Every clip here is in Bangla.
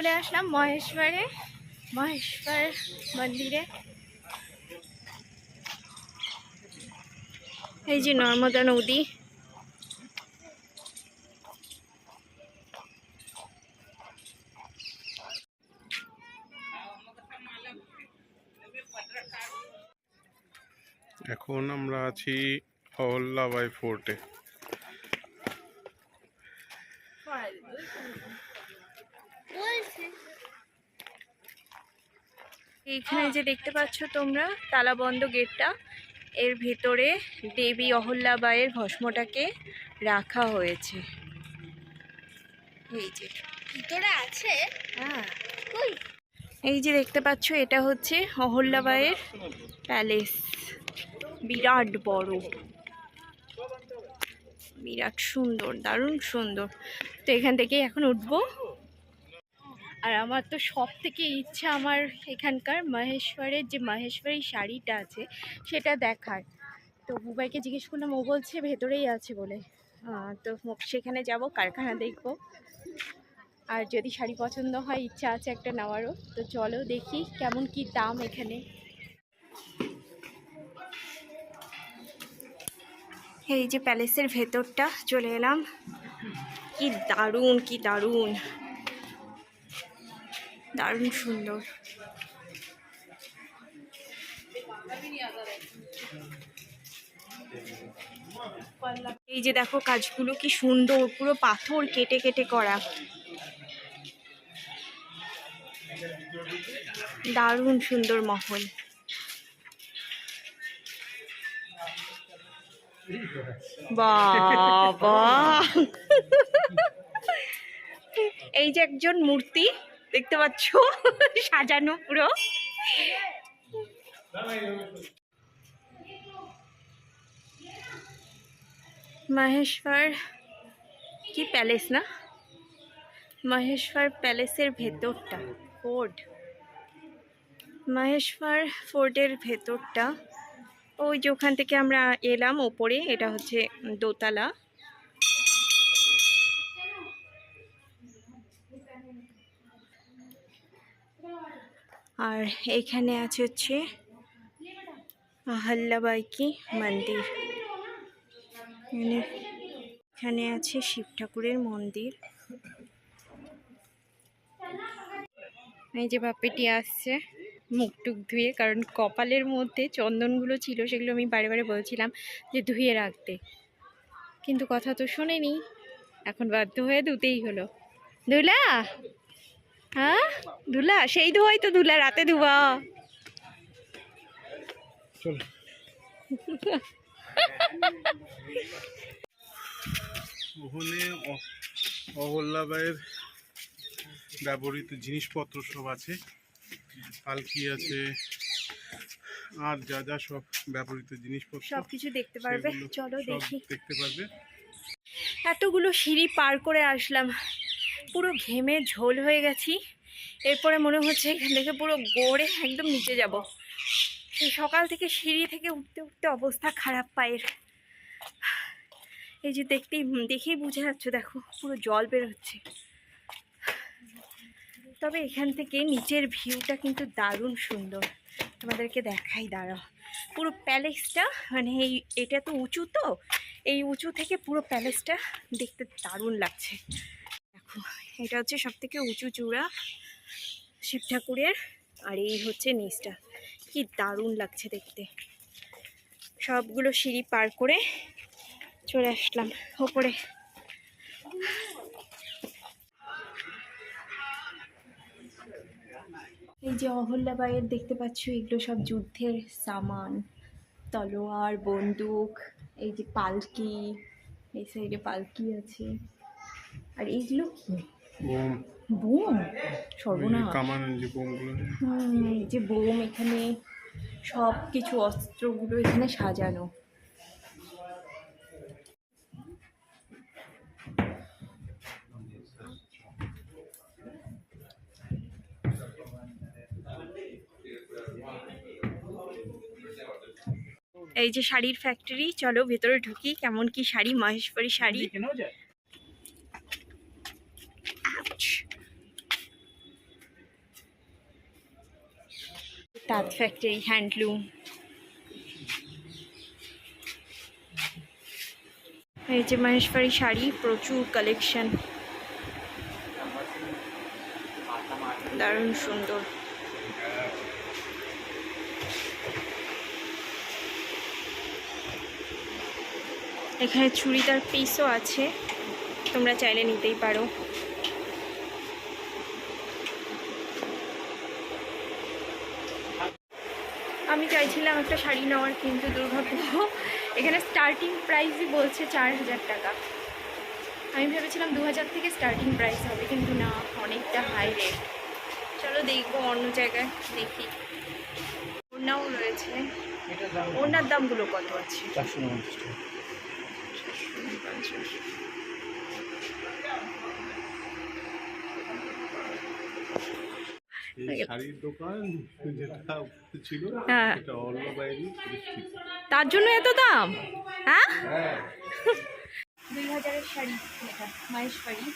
চলে আসলাম মহেশ্বরে মহেশ্বর মন্দিরে। এই যে নর্মদা নদী। এখন আমরা আছি অহল্যাবাই ফোর্টে। এইখানে যে দেখতে পাচ্ছ তোমরা তালাবন্ধ গেটটা এর ভেতরে দেবী অহল্যাবাইয়ের ভস্মটাকে রাখা হয়েছে। এই যে। ভিতরে আছে? হ্যাঁ। এই যে দেখতে পাচ্ছ এটা হচ্ছে অহল্যাবাইয়ের প্যালেস। বিরাট বড়। বিরাট সুন্দর দারুণ সুন্দর। তো এখান থেকে এখন উঠবো। আর আমার তো সব থেকে ইচ্ছা আমার এখানকার মহেশ্বরের যে মহেশ্বরী শাড়িটা আছে, সেটা দেখার। তো বুবাইকে জিজ্ঞেস করলাম, ও বলছে ভেতরেই আছে বলে। তো সেখানে যাব, কারখানা দেখব। আর যদি শাড়ি পছন্দ হয়, ইচ্ছা আছে একটা নেওয়ারও। তো চলো দেখি কেমন কি দাম এখানে। এই যে প্যালেসের ভেতরটা, চলে এলাম। কি দারুণ কি দারুণ। দারুণ সুন্দর। এই যে দেখো কাজগুলো কি সুন্দর, পুরো পাথর কেটে কেটে করা। দারুণ সুন্দর মহল। বাবা। এই যে একজন মূর্তি। দেখতে পাচ্ছ? সাজানো পুরো। মহেশ্বর, কি প্যালেস না? মহেশ্বর প্যালেসের ভেতরটা ফোর্ট মহেশ্বর ফোর্টের ভেতরটা, ওই যে ওখান থেকে আমরা এলাম ওপরে, এটা হচ্ছে দোতলা। আর এখানে আছে হচ্ছে আহল্যাবাই কি মন্দির। এখানে আছে শিব ঠাকুরের মন্দির। এই যে বাপিটি আসছে মুখ টুক ধুয়ে, কারণ কপালের মধ্যে চন্দনগুলো ছিল, সেগুলো আমি বারে বারে বলছিলাম যে ধুয়ে রাখতে। কিন্তু কথা তো শোনেনি, এখন বাধ্য হয়ে ধুতেই হলো। ধুলা হ্যাঁ? ধুলা সেই ধোয়াই তো ধুলা রাতে চলো। ওখানে অহল্যাবাইয়ের ব্যবহৃত জিনিসপত্র সব আছে। পালকি আছে। আর যা যা সব ব্যবহৃত জিনিসপত্র সব কিছু দেখতে পারবে। চলো দেখি। দেখতে পারবে। এতগুলো সিঁড়ি পার করে আসলাম। পুরো ঘেমে ঝোল হয়ে গেছি। এরপরে মনে হচ্ছে এখান থেকে পুরো গড়ে একদম নিচে যাব। সেই সকাল থেকে সিঁড়ি থেকে উঠতে উঠতে অবস্থা খারাপ পায়ের। এই যে দেখতেই দেখেই বুঝে যাচ্ছে, দেখো, পুরো জল বেরোচ্ছে তবে এখান থেকে নিচের ভিউটা কিন্তু দারুণ সুন্দর। তোমাদেরকে দেখাই, দাঁড়াও। পুরো প্যালেসটা মানে এই, এটা তো উঁচু তো, এই উঁচু থেকে পুরো প্যালেসটা দেখতে দারুণ লাগছে। এটা হচ্ছে সব থেকে উঁচু চূড়া শিব ঠাকুরের আর এই হচ্ছে নিচটা। কি দারুণ লাগছে দেখতে। সবগুলো সিঁড়ি পার করে চলে আসলাম ওপরে। এই যে অহল্যাবাইয়ের দেখতে পাচ্ছ, এগুলো সব যুদ্ধের সামান। তলোয়ার, বন্দুক, এই যে পালকি, এই সাইডে পালকি আছে। আর এইগুলো কি? বোম। বোম? সর্বনাশ। কামানের যে বোমগুলো। হুম, এই যে বোম এখানে সব কিছু অস্ত্রগুলো এখানে সাজানো। এই যে শাড়ির ফ্যাক্টরি চলো ভেতরে ঢুকি। কেমন কি শাড়ি? মহেশ্বরী শাড়ি। তাঁত ফ্যাক্টরি হ্যান্ডলুম এই যে মহেশ্বরী শাড়ি, প্রচুর কালেকশন দারুণ সুন্দর। এখানে চুড়িদার পিসও আছে, তোমরা চাইলে নিতেই পারো। আমি চাইছিলাম একটা শাড়ি নেওয়ার, কিন্তু দুর্ভাগ্য এখানে স্টার্টিং প্রাইসই বলছে চার হাজার টাকা। আমি ভেবেছিলাম দু হাজার থেকে স্টার্টিং প্রাইস হবে, কিন্তু না, অনেকটা হাই রেট চলো দেখব অন্য জায়গায়, দেখি। ওনাও রয়েছে। ওনার দামগুলো কত আছে? শাড়ির দোকান যেটা ছিল হ্যাঁ। সেটা তার জন্য এত দাম? হ্যাঁ? দুই হাজারের শাড়ি এটা মায়ের শাড়ি।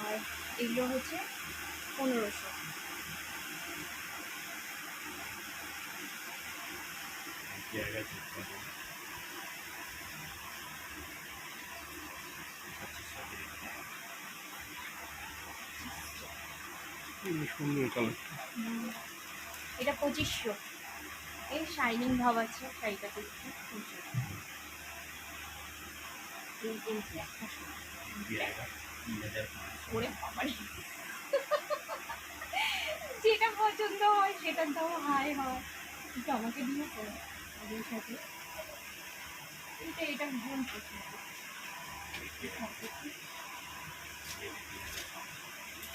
আর এগুলো হচ্ছে পনেরোশো। সুন্দর কালার এটা পঁচিশশো এই শাইনিং ভাব আছে শাড়িটা এই- ওরে বাবারে। যেটা পছন্দ হয় সেটার দাম হাই হয় কিন্তু আমাকে দিয়েছে ওদের সাথে এটা এটা ভীষণ পছন্দ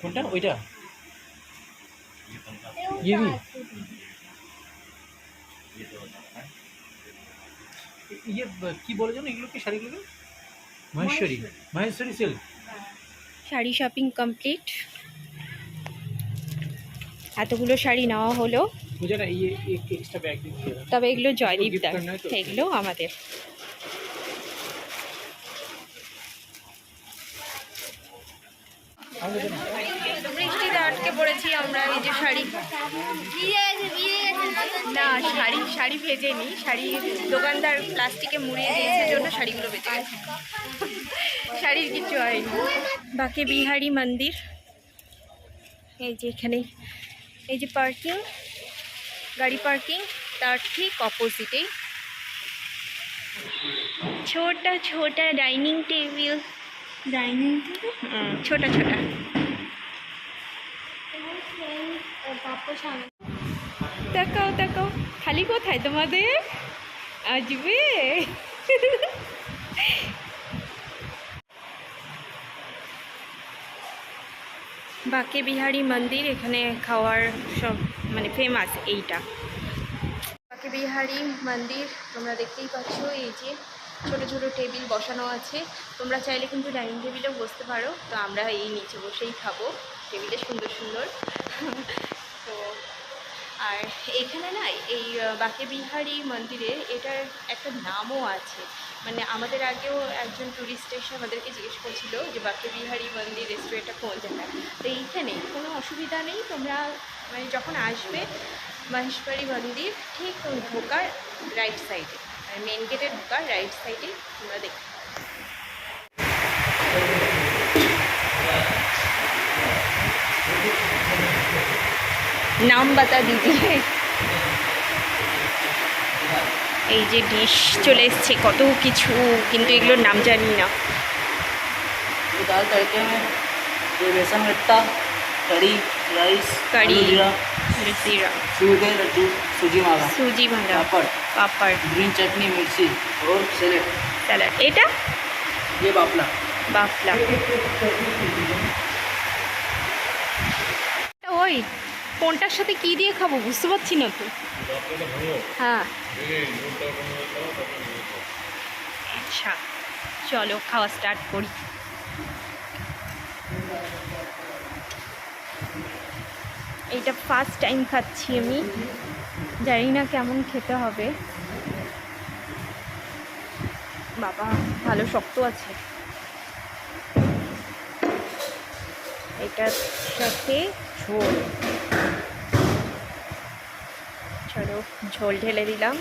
কোনটা? ওইটা? ইয়ে, কি বলে যেন এগুলো কি শাড়িগুলো? Maheshwari. Maheshwari. Sale sari shopping complete এতগুলো শাড়ি নেওয়া হলো। তবে এগুলো জয়দীপ এগুলো আমাদের। আমাদের আজকে পরেছি আমরা এই যে শাড়ি। না শাড়ি শাড়ি ভেজে নিই শাড়ি দোকানদার প্লাস্টিকে মুড়িয়ে দিয়েছে জন্য শাড়িগুলো ভেজে গেছে। শাড়ির কিছু হয়নি। বাকি বিহারি মন্দির। এই যে এখানে এই যে পার্কিং গাড়ি পার্কিং তার ঠিক অপোজিটেই। ছোটা ছোটা ডাইনিং টেবিল। ডাইনিং ছোটা ছোটা। তাকাও তাকাও। খালি কোথায় তোমাদের? আসবে বাকে বিহারি মন্দির, এখানে খাওয়ার সব মানে ফেমাস এইটা। বাকে বিহারি মন্দির, তোমরা দেখতেই পাচ্ছ এই যে ছোট ছোট টেবিল বসানো আছে। তোমরা চাইলে কিন্তু ডাইনিং টেবিলেও বসতে পারো। তো আমরা এই নিচে বসেই খাব। টেবিলে সুন্দর সুন্দর। তো আর এখানে না এই বাকে বিহারি মন্দিরে এটার একটা নামও আছে। মানে আমাদের আগেও একজন টুরিস্ট এসে আমাদেরকে জিজ্ঞেস করছিল যে বাকে বিহারি মন্দির রেস্টুরেন্টটা কোন জায়গায়? তো এইখানে কোনো অসুবিধা নেই, তোমরা মানে যখন আসবে মহেশ্বরী মন্দির, ঠিক ঢোকার রাইট সাইডে মানে মেন গেটের ঢোকার রাইট সাইডে তোমরা দেখতে নাম বাতা দিদিয়ে এই যে ডিশ চলে এসছে কত কিছু কিন্তু এগুলোর নাম জানি না ये दाल तड़के में ये बेसन गट्टा कड़ी राइस कड़ी। आलू जीरा জিরা सूखे लड्डू सूजी मावा সুজি ভাজা पापड़ পাপড় ग्रीन चटनी मिर्ची और सैलेड স্যালাড এটা ये बाफला বাফলা ওই কোনটার সাথে কি দিয়ে খাব বুঝতে পারছি না তো। হ্যাঁ। আচ্ছা চলো, খাওয়া স্টার্ট করি। এইটা ফার্স্ট টাইম খাচ্ছি আমি। জানি না কেমন খেতে হবে। বাবা, ভালো শক্ত আছে। এটার সাথে ঝোল চলো ঝোল ঢেলে দিলাম।